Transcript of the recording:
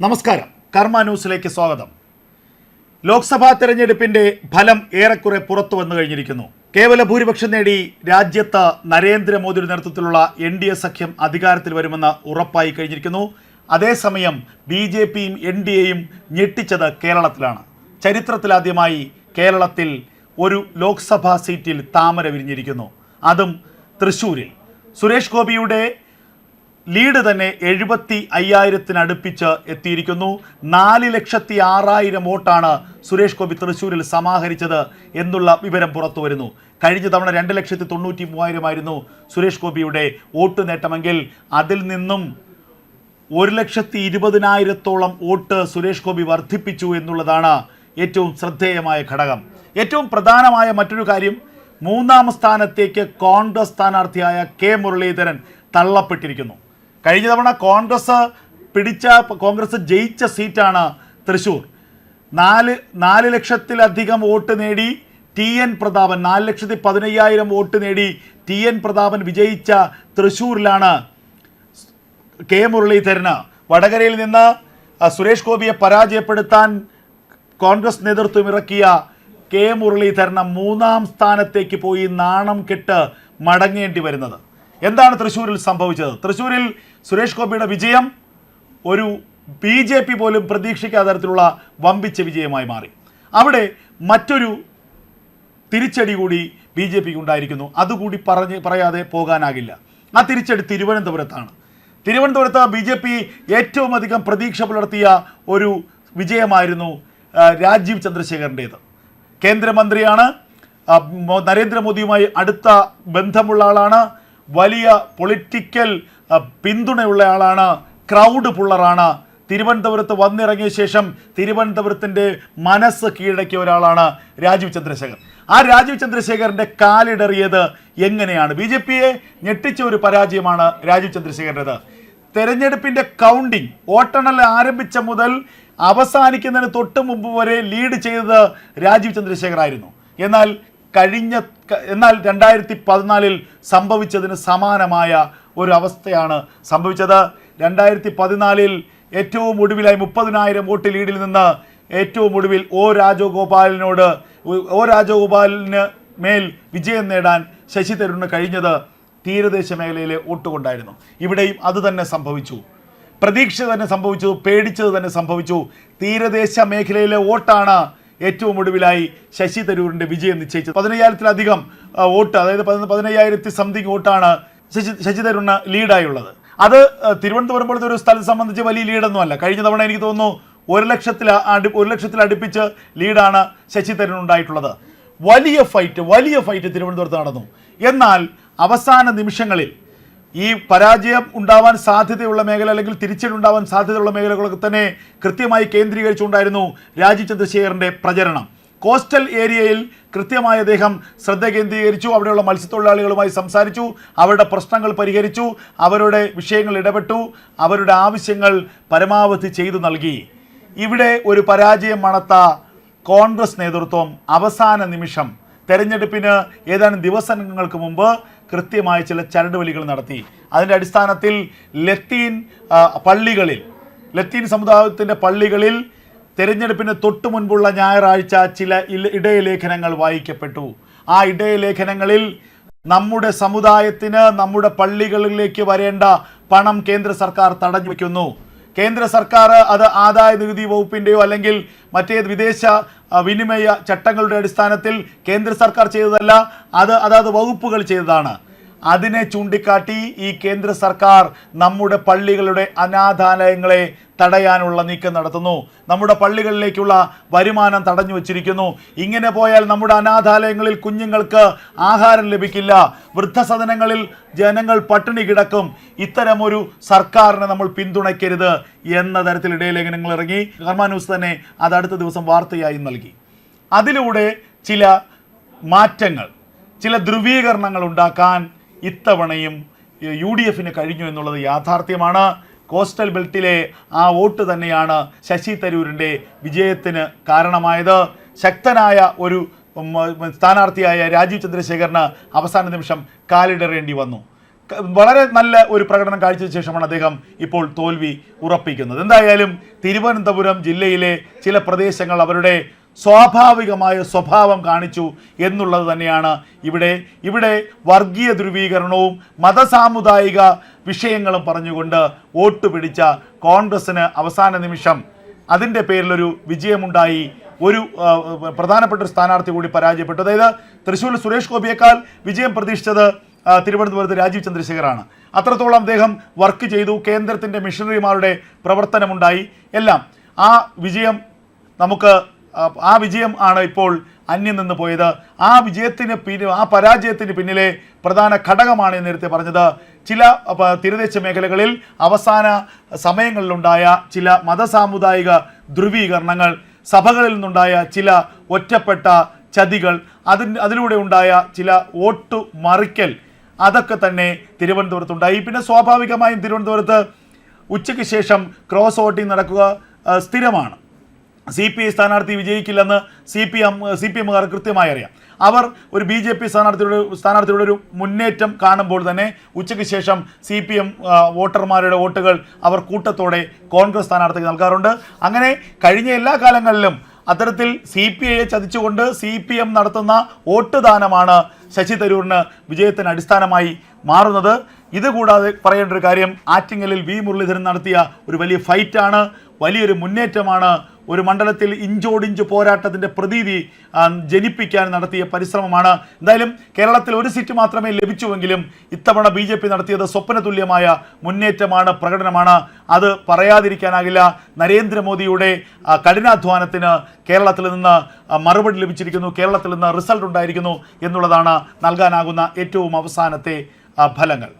നമസ്കാരം. കർമ്മ ന്യൂസിലേക്ക് സ്വാഗതം. ലോക്സഭാ തെരഞ്ഞെടുപ്പിന്റെ ഫലം ഏറെക്കുറെ പുറത്തു വന്നു കഴിഞ്ഞിരിക്കുന്നു. കേവല ഭൂരിപക്ഷം നേടി രാജ്യത്ത് നരേന്ദ്രമോദിയുടെ നേതൃത്വത്തിലുള്ള എൻ ഡി എ സഖ്യം അധികാരത്തിൽ വരുമെന്ന് ഉറപ്പായി കഴിഞ്ഞിരിക്കുന്നു. അതേസമയം ബി ജെ പിയും എൻ ഡി എയും ഞെട്ടിച്ചത് കേരളത്തിലാണ്. ചരിത്രത്തിലാദ്യമായി കേരളത്തിൽ ഒരു ലോക്സഭാ സീറ്റിൽ താമര വിരിഞ്ഞിരിക്കുന്നു. അതും തൃശ്ശൂരിൽ. സുരേഷ് ഗോപിയുടെ ലീഡ് തന്നെ എഴുപത്തി അയ്യായിരത്തിനടുപ്പിച്ച് എത്തിയിരിക്കുന്നു. നാല് ലക്ഷത്തി ആറായിരം വോട്ടാണ് സുരേഷ് ഗോപി തൃശ്ശൂരിൽ സമാഹരിച്ചത് എന്നുള്ള വിവരം പുറത്തു വരുന്നു. കഴിഞ്ഞ തവണ രണ്ട് ലക്ഷത്തി തൊണ്ണൂറ്റി മൂവായിരമായിരുന്നു സുരേഷ് ഗോപിയുടെ വോട്ട് നേട്ടമെങ്കിൽ അതിൽ നിന്നും ഒരു ലക്ഷത്തി ഇരുപതിനായിരത്തോളം വോട്ട് സുരേഷ് ഗോപി വർദ്ധിപ്പിച്ചു എന്നുള്ളതാണ് ഏറ്റവും ശ്രദ്ധേയമായ ഘടകം. ഏറ്റവും പ്രധാനമായ മറ്റൊരു കാര്യം മൂന്നാം സ്ഥാനത്തേക്ക് കോൺഗ്രസ് സ്ഥാനാർത്ഥിയായ കെ മുരളീധരൻ തള്ളപ്പെട്ടിരിക്കുന്നു. കഴിഞ്ഞ തവണ കോൺഗ്രസ് പിടിച്ച കോൺഗ്രസ് ജയിച്ച സീറ്റാണ് തൃശൂർ. നാല് നാല് ലക്ഷത്തിലധികം വോട്ട് നേടി ടി എൻ പ്രതാപൻ നാല് ലക്ഷത്തി പതിനയ്യായിരം വോട്ട് നേടി ടി എൻ പ്രതാപൻ വിജയിച്ച തൃശ്ശൂരിലാണ് കെ മുരളീധരന്. വടകരയിൽ നിന്ന് സുരേഷ് ഗോപിയെ പരാജയപ്പെടുത്താൻ കോൺഗ്രസ് നേതൃത്വം ഇറക്കിയ കെ മുരളീധരന് മൂന്നാം സ്ഥാനത്തേക്ക് പോയി നാണം കെട്ട് മടങ്ങേണ്ടി വരുന്നത്. എന്താണ് തൃശ്ശൂരിൽ സംഭവിച്ചത്? തൃശ്ശൂരിൽ സുരേഷ് ഗോപിയുടെ വിജയം ഒരു ബി ജെ പി പോലും പ്രതീക്ഷിക്കാത്ത തരത്തിലുള്ള വമ്പിച്ച വിജയമായി മാറി. അവിടെ മറ്റൊരു തിരിച്ചടി കൂടി ബി ജെ പിക്ക് ഉണ്ടായിരിക്കുന്നു. അതുകൂടി പറഞ്ഞ് പറയാതെ പോകാനാകില്ല. ആ തിരിച്ചടി തിരുവനന്തപുരത്താണ്. തിരുവനന്തപുരത്ത് ബി ജെ പി ഏറ്റവും അധികം പ്രതീക്ഷ പുലർത്തിയ ഒരു വിജയമായിരുന്നു രാജീവ് ചന്ദ്രശേഖരന്റേത് കേന്ദ്രമന്ത്രിയാണ് നരേന്ദ്രമോദിയുമായി അടുത്ത ബന്ധമുള്ള ആളാണ്. വലിയ പൊളിറ്റിക്കൽ പിന്തുണയുള്ള ആളാണ് ക്രൗഡ് പുള്ളറാണ് തിരുവനന്തപുരത്ത് വന്നിറങ്ങിയ ശേഷം തിരുവനന്തപുരത്തിന്റെ മനസ്സ് കീഴടക്കിയ ഒരാളാണ് രാജീവ് ചന്ദ്രശേഖർ. ആ രാജീവ് ചന്ദ്രശേഖരന്റെ കാലിടറിയത് എങ്ങനെയാണ്? ബി ജെ പിയെ ഞെട്ടിച്ച ഒരു പരാജയമാണ് രാജീവ് ചന്ദ്രശേഖരന്റെത് തെരഞ്ഞെടുപ്പിന്റെ കൗണ്ടിങ് വോട്ടെണ്ണൽ ആരംഭിച്ച മുതൽ അവസാനിക്കുന്നതിന് തൊട്ട് മുമ്പ് വരെ ലീഡ് ചെയ്തത് രാജീവ് ചന്ദ്രശേഖർ ആയിരുന്നു എന്നാൽ കഴിഞ്ഞ എന്നാൽ രണ്ടായിരത്തി പതിനാലിൽ സംഭവിച്ചതിന് സമാനമായ ഒരു അവസ്ഥയാണ് സംഭവിച്ചത്. രണ്ടായിരത്തി പതിനാലിൽ ഏറ്റവും ഒടുവിലായി മുപ്പതിനായിരം വോട്ട് ലീഡിൽ നിന്ന് ഏറ്റവും ഒടുവിൽ ഒ രാജഗോപാലിനോട് ഒ രാജഗോപാലിന് മേൽ വിജയം നേടാൻ ശശി തരൂരിന് കഴിഞ്ഞത് തീരദേശ മേഖലയിലെ വോട്ട് കൊണ്ടായിരുന്നു. ഇവിടെയും അത് തന്നെ സംഭവിച്ചു. പ്രതീക്ഷ തന്നെ സംഭവിച്ചു പേടിച്ചത് തന്നെ സംഭവിച്ചു. തീരദേശ മേഖലയിലെ വോട്ടാണ് ഏറ്റവും ഒടുവിലായി ശശി തരൂരിന്റെ വിജയം നിശ്ചയിച്ചത്. പതിനയ്യായിരത്തിലധികം വോട്ട് അതായത് പതിന- പതിനയ്യായിരത്തി സംതിങ് വോട്ടാണ് ശശി ശശി തരൂരിന് ലീഡായുള്ളത്. അത് തിരുവനന്തപുരം പോലത്തെ ഒരു സ്ഥലത്തെ സംബന്ധിച്ച് വലിയ ലീഡൊന്നുമല്ല. കഴിഞ്ഞ തവണ എനിക്ക് തോന്നുന്നു ഒരു ലക്ഷത്തിൽ അടു ഒരു ലക്ഷത്തിൽ അടുപ്പിച്ച് ലീഡാണ് ശശി തരൂർ ഉണ്ടായിട്ടുള്ളത്. വലിയ ഫൈറ്റ് വലിയ ഫൈറ്റ് തിരുവനന്തപുരത്ത് നടന്നു. എന്നാൽ അവസാന നിമിഷങ്ങളിൽ ഈ പരാജയം ഉണ്ടാവാൻ സാധ്യതയുള്ള മേഖല അല്ലെങ്കിൽ തിരിച്ചടി ഉണ്ടാവാൻ സാധ്യതയുള്ള മേഖലകളൊക്കെ തന്നെ കൃത്യമായി കേന്ദ്രീകരിച്ചുകൊണ്ടായിരുന്നു രാജീവ് ചന്ദ്രശേഖരന്റെ പ്രചരണം. കോസ്റ്റൽ ഏരിയയിൽ കൃത്യമായി അദ്ദേഹം ശ്രദ്ധ കേന്ദ്രീകരിച്ചു അവിടെയുള്ള മത്സ്യത്തൊഴിലാളികളുമായി സംസാരിച്ചു അവരുടെ പ്രശ്നങ്ങൾ പരിഹരിച്ചു അവരുടെ വിഷയങ്ങൾ ഇടപെട്ടു അവരുടെ ആവശ്യങ്ങൾ പരമാവധി ചെയ്തു നൽകി. ഇവിടെ ഒരു പരാജയം മണത്ത കോൺഗ്രസ് നേതൃത്വം അവസാന നിമിഷം തെരഞ്ഞെടുപ്പിന് ഏതാനും ദിവസങ്ങൾക്ക് മുമ്പ് കൃത്യമായ ചില ചരടുവലികൾ നടത്തി. അതിന്റെ അടിസ്ഥാനത്തിൽ ലത്തീൻ പള്ളികളിൽ ലത്തീൻ സമുദായത്തിന്റെ പള്ളികളിൽ തെരഞ്ഞെടുപ്പിന് തൊട്ടു മുൻപുള്ള ഞായറാഴ്ച ചില ഇടയലേഖനങ്ങൾ വായിക്കപ്പെട്ടു. ആ ഇടയലേഖനങ്ങളിൽ നമ്മുടെ സമുദായത്തിന് നമ്മുടെ പള്ളികളിലേക്ക് വരേണ്ട പണം കേന്ദ്ര സർക്കാർ തടഞ്ഞു വയ്ക്കുന്നു. കേന്ദ്ര സർക്കാർ അത് ആദായ നികുതി വകുപ്പിന്റെയോ അല്ലെങ്കിൽ മറ്റേത് വിദേശ വിനിമയ ചട്ടങ്ങളുടെ അടിസ്ഥാനത്തിൽ കേന്ദ്ര സർക്കാർ ചെയ്തതല്ല അത് അതാത് വകുപ്പുകൾ ചെയ്തതാണ്. അതിനെ ചൂണ്ടിക്കാട്ടി ഈ കേന്ദ്ര സർക്കാർ നമ്മുടെ പള്ളികളുടെ അനാഥാലയങ്ങളെ തടയാനുള്ള നീക്കം നടത്തുന്നു. നമ്മുടെ പള്ളികളിലേക്കുള്ള വരുമാനം തടഞ്ഞു വച്ചിരിക്കുന്നു. ഇങ്ങനെ പോയാൽ നമ്മുടെ അനാഥാലയങ്ങളിൽ കുഞ്ഞുങ്ങൾക്ക് ആഹാരം ലഭിക്കില്ല. വൃദ്ധസദനങ്ങളിൽ ജനങ്ങൾ പട്ടിണി കിടക്കും. ഇത്തരമൊരു സർക്കാരിനെ നമ്മൾ പിന്തുണയ്ക്കരുത് എന്ന തരത്തിൽ ഇടയലേഖനങ്ങൾ ഇറങ്ങി. കർമ്മ ന്യൂസ് തന്നെ അത് അടുത്ത ദിവസം വാർത്തയായി നൽകി. അതിലൂടെ ചില മാറ്റങ്ങൾ ചില ധ്രുവീകരണങ്ങൾ ഉണ്ടാക്കാൻ ഇത്തവണയും യു ഡി എഫിന് കഴിഞ്ഞു എന്നുള്ളത് യാഥാർത്ഥ്യമാണ്. കോസ്റ്റൽ ബെൽറ്റിലെ ആ വോട്ട് തന്നെയാണ് ശശി തരൂരിന്റെ വിജയത്തിന് കാരണമായത്. ശക്തനായ ഒരു സ്ഥാനാർത്ഥിയായ രാജീവ് ചന്ദ്രശേഖറിന് അവസാന നിമിഷം കാലിടറേണ്ടി വന്നു. വളരെ നല്ല ഒരു പ്രകടനം കാഴ്ചവെച്ച ശേഷമാണ് അദ്ദേഹം ഇപ്പോൾ തോൽവി ഉറപ്പിക്കുന്നത്. എന്തായാലും തിരുവനന്തപുരം ജില്ലയിലെ ചില പ്രദേശങ്ങൾ അവരുടെ സ്വാഭാവികമായ സ്വഭാവം കാണിച്ചു എന്നുള്ളത് തന്നെയാണ് ഇവിടെ ഇവിടെ വർഗീയ ധ്രുവീകരണവും മതസാമുദായിക വിഷയങ്ങളും പറഞ്ഞുകൊണ്ട് വോട്ട് പിടിച്ച കോൺഗ്രസ്സിന് അവസാന നിമിഷം അതിന്റെ പേരിലൊരു വിജയമുണ്ടായി. ഒരു പ്രധാനപ്പെട്ട ഒരു സ്ഥാനാർത്ഥി കൂടി പരാജയപ്പെട്ടു. അതായത് തൃശ്ശൂരിൽ സുരേഷ് ഗോപിയേക്കാൾ വിജയം പ്രതീക്ഷിച്ചത് തിരുവനന്തപുരത്ത് രാജീവ് ചന്ദ്രശേഖറാണ് അത്രത്തോളം അദ്ദേഹം വർക്ക് ചെയ്തു കേന്ദ്രത്തിന്റെ മിഷണറിമാരുടെ പ്രവർത്തനമുണ്ടായി. എല്ലാം ആ വിജയം നമുക്ക് ആ, വിജയം ആണ് ഇപ്പോൾ അന്യം നിന്ന് പോയത്. ആ വിജയത്തിന് പിന്നിൽ ആ പരാജയത്തിന് പിന്നിലെ പ്രധാന ഘടകമാണ് നേരത്തെ പറഞ്ഞത്. ചില തീരദേശ മേഖലകളിൽ അവസാന സമയങ്ങളിലുണ്ടായ ചില മതസാമുദായിക ധ്രുവീകരണങ്ങൾ സഭകളിൽ നിന്നുണ്ടായ ചില ഒറ്റപ്പെട്ട ചതികൾ അതിന് അതിലൂടെ ഉണ്ടായ ചില വോട്ട് മറിക്കൽ അതൊക്കെ തന്നെ തിരുവനന്തപുരത്തുണ്ടായി. പിന്നെ സ്വാഭാവികമായും തിരുവനന്തപുരത്ത് ഉച്ചയ്ക്ക് ശേഷം ക്രോസ് വോട്ടിംഗ് നടക്കുക സ്ഥിരമാണ്. സി പി ഐ സ്ഥാനാർത്ഥി വിജയിക്കില്ലെന്ന് C P M C P എമ്മുകാർ കൃത്യമായി അറിയാം. അവർ ഒരു ബി ജെ പി സ്ഥാനാർത്ഥിയുടെ സ്ഥാനാർത്ഥിയുടെ ഒരു മുന്നേറ്റം കാണുമ്പോൾ തന്നെ ഉച്ചയ്ക്ക് ശേഷം സി പി എം വോട്ടർമാരുടെ വോട്ടുകൾ അവർ കൂട്ടത്തോടെ കോൺഗ്രസ് സ്ഥാനാർത്ഥിക്ക് നൽകാറുണ്ട്. അങ്ങനെ കഴിഞ്ഞ എല്ലാ കാലങ്ങളിലും അത്തരത്തിൽ സി പി ഐയെ ചതിച്ചുകൊണ്ട് സി പി എം നടത്തുന്ന വോട്ട് ദാനമാണ് ശശി തരൂരിന് വിജയത്തിന് അടിസ്ഥാനമായി മാറുന്നത്. ഇതുകൂടാതെ പറയേണ്ട ഒരു കാര്യം ആറ്റിങ്ങലിൽ വി. മുരളീധരൻ നടത്തിയ ഒരു വലിയ ഫൈറ്റാണ്. വലിയൊരു മുന്നേറ്റമാണ്. ഒരു മണ്ഡലത്തിൽ ഇഞ്ചോടിഞ്ച് പോരാട്ടത്തിന്റെ പ്രതീതി ജനിപ്പിക്കാൻ നടത്തിയ പരിശ്രമമാണ്. എന്തായാലും കേരളത്തിൽ ഒരു സീറ്റ് മാത്രമേ ലഭിച്ചുവെങ്കിലും ഇത്തവണ ബി ജെ പി നടത്തിയത് സ്വപ്ന തുല്യമായ മുന്നേറ്റമാണ് പ്രകടനമാണ്. അത് പറയാതിരിക്കാനാകില്ല. നരേന്ദ്രമോദിയുടെ കഠിനാധ്വാനത്തിന് കേരളത്തിൽ നിന്ന് മറുപടി ലഭിച്ചിരിക്കുന്നു. കേരളത്തിൽ നിന്ന് റിസൾട്ട് ഉണ്ടായിരിക്കുന്നു എന്നുള്ളതാണ് നൽകാനാകുന്ന ഏറ്റവും അവസാനത്തെ ഫലങ്ങൾ.